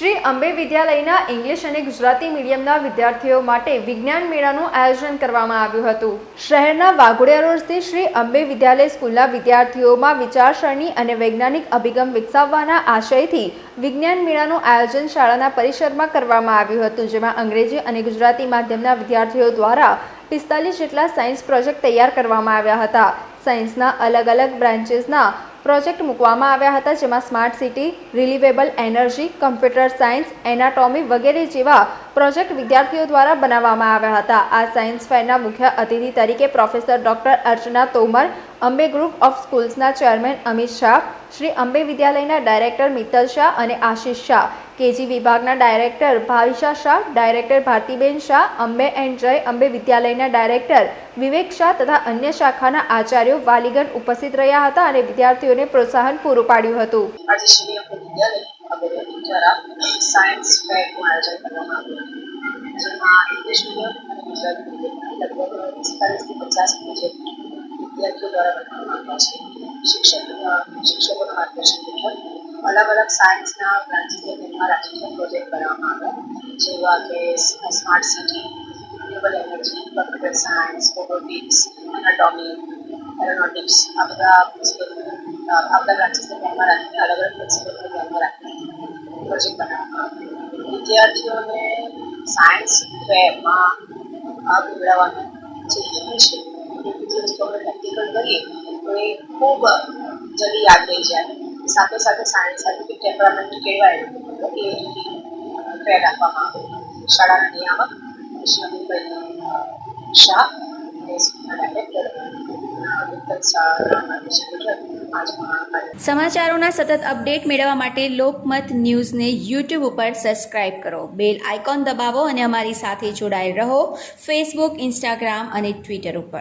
શ્રી અંબે વિદ્યાલયના ઇંગ્લિશ અને ગુજરાતી મીડિયમના વિદ્યાર્થીઓ માટે વિજ્ઞાન મેળાનું આયોજન કરવામાં આવ્યું હતું. શહેરના વાઘોડિયા રોડ સ્થિત શ્રી અંબે વિદ્યાલય સ્કૂલના વિદ્યાર્થીઓમાં વિચારસરણી અને વૈજ્ઞાનિક અભિગમ વિકસાવવાના આશયથી વિજ્ઞાન મેળાનું આયોજન શાળાના પરિસરમાં કરવામાં આવ્યું હતું, જેમાં અંગ્રેજી અને ગુજરાતી માધ્યમના વિદ્યાર્થીઓ દ્વારા પિસ્તાલીસ જેટલા સાયન્સ પ્રોજેક્ટ તૈયાર કરવામાં આવ્યા હતા. સાયન્સના અલગ અલગ બ્રાન્ચીસના પ્રોજેક્ટ મૂકવામાં આવ્યા હતા જેમાં smart city, renewable energy, computer science, anatomy વગેરે જેવા પ્રોજેક્ટ વિદ્યાર્થીઓ દ્વારા બનાવવામાં આવ્યા હતા. આ સાયન્સ ફેરના મુખ્ય અતિથિ તરીકે professor doctor Archana Tomar Ambe group of સ્કૂલ્સના chairman Amit Shah, Shri Ambe વિદ્યાલયના ડાયરેક્ટર મિત્તલ શાહ અને આશિષ શાહ. કેજી વિભાગના director Bhavisha Shah, director Bhartiben Shah, Ambe and Jay Ambe વિદ્યાલયના ડાયરેક્ટર વિવેક શાહ તથા અન્ય શાખાના આચાર્યો વાલીગણ ઉપસ્થિત રહ્યા હતા અને વિદ્યાર્થીઓને પ્રોત્સાહન પૂરું પાડ્યું હતું. જેમાં ઇંગ્લિશ મીડિયમ અને ગુજરાતી મીડિયમ લગભગ પચાસ પ્રોજેક્ટ વિદ્યાર્થીઓ દ્વારા બનાવવામાં આવ્યા છે. શિક્ષક શિક્ષકોના માર્ગદર્શન હેઠળ અલગ અલગ સાયન્સના બ્રાન્ચીસને ધ્યાનમાં રાખીને પ્રોજેક્ટ બનાવવામાં આવ્યા. જેવા કે smart city renewable energy computer science robotics anatomy aeronautics આ બધા પ્રિન્સિપલ આ બધા બ્રાન્ચીસને ધ્યાનમાં રાખીને અલગ અલગ પ્રિન્સિપલને ધ્યાનમાં રાખીને પ્રોજેક્ટ બનાવવામાં આવ્યો. વિદ્યાર્થીઓને સાયન્સ ફેરમાં ભાગ મેળવવાનો જે હેતુ છે ખૂબ જલ્દી યાદ રહી જાય સાથે સાથે સાયન્સ સાથે ટેમ્પરામેન્ટ કહેવાય તો એ ફેર રાખવામાં આવે શાળાના નિયામક શાહ સમાચારોના સતત અપડેટ મેળવવા માટે લોકમત ન્યૂઝને યુટ્યુબ ઉપર સબસ્ક્રાઇબ કરો બેલ આઇકોન દબાવો અને અમારી સાથે જોડાયેલ રહો ફેસબુક ઇન્સ્ટાગ્રામ અને ટ્વિટર ઉપર